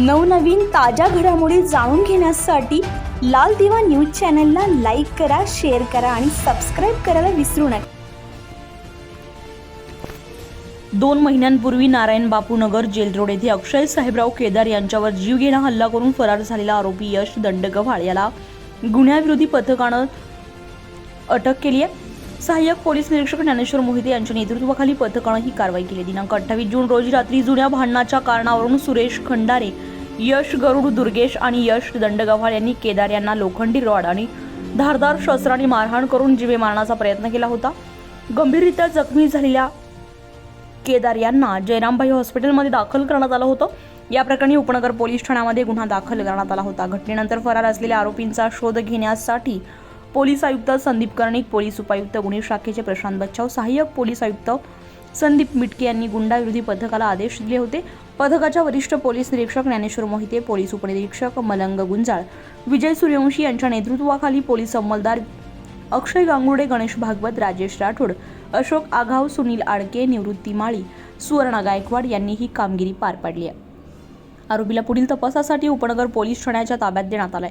नवनवीन ताज्या घडामोडी जाणून घेण्यासाठी लाल दिवा न्यूज चॅनलला लाईक करा शेअर करा आणि सबस्क्राईब करायला विसरू नका. दोन महिन्यांपूर्वी नारायण बापूनगर जेल रोड येथे अक्षय साहेबराव केदार यांच्यावर जीवघेणा हल्ला करून फरार झालेला आरोपी यश दंडगव्हाळ याला गुन्ह्याविरोधी पथकानं अटक केली आहे. सहाय्यक पोलीस निरीक्षक ज्ञानेश्वर मोहिते यांच्या नेतृत्वाखाली पथकानं ही कारवाई केली. दिनांक अठ्ठावीस जून रोजी रात्री जुन्या भांडणाच्या कारणावरून सुरेश खंडारे यश गरुड दुर्गेश आणि यश दंडगव्हाळ यांनी केदार यांना लोखंडी रॉड आणि धारदार शस्त्राने मारहाण करून जीवे मारण्याचा प्रयत्न केला होता. गंभीररित्या जखमी झालेल्या केदार यांना जयरामभाई हॉस्पिटलमध्ये दाखल करण्यात आलं होतं. या प्रकरणी उपनगर पोलीस ठाण्यामध्ये गुन्हा दाखल करण्यात आला होता. घटनेनंतर फरार असलेल्या आरोपींचा शोध घेण्यासाठी पोलीस आयुक्त संदीप कर्णिक पोलीस उपायुक्त गुन्हे शाखेचे प्रशांत बच्चाव सहाय्यक पोलीस आयुक्त संदीप मिटके यांनी गुंडाविरोधी पथकाला आदेश दिले होते. पथकाच्या वरिष्ठ पोलीस निरीक्षक ज्ञानेश्वर मोहिते पोलीस उपनिरीक्षक मलंग गुंजाळ विजय सूर्यवंशी यांच्या नेतृत्वाखाली पोलीस अंमलदार अक्षय गांगुडे गणेश भागवत राजेश राठोड अशोक आघाव सुनील आडके निवृत्ती माळी सुवर्णा गायकवाड यांनी ही कामगिरी पार पाडली आहे. आरोपीला पुढील तपासासाठी उपनगर पोलीस ठाण्याच्या ताब्यात देण्यात आलाय.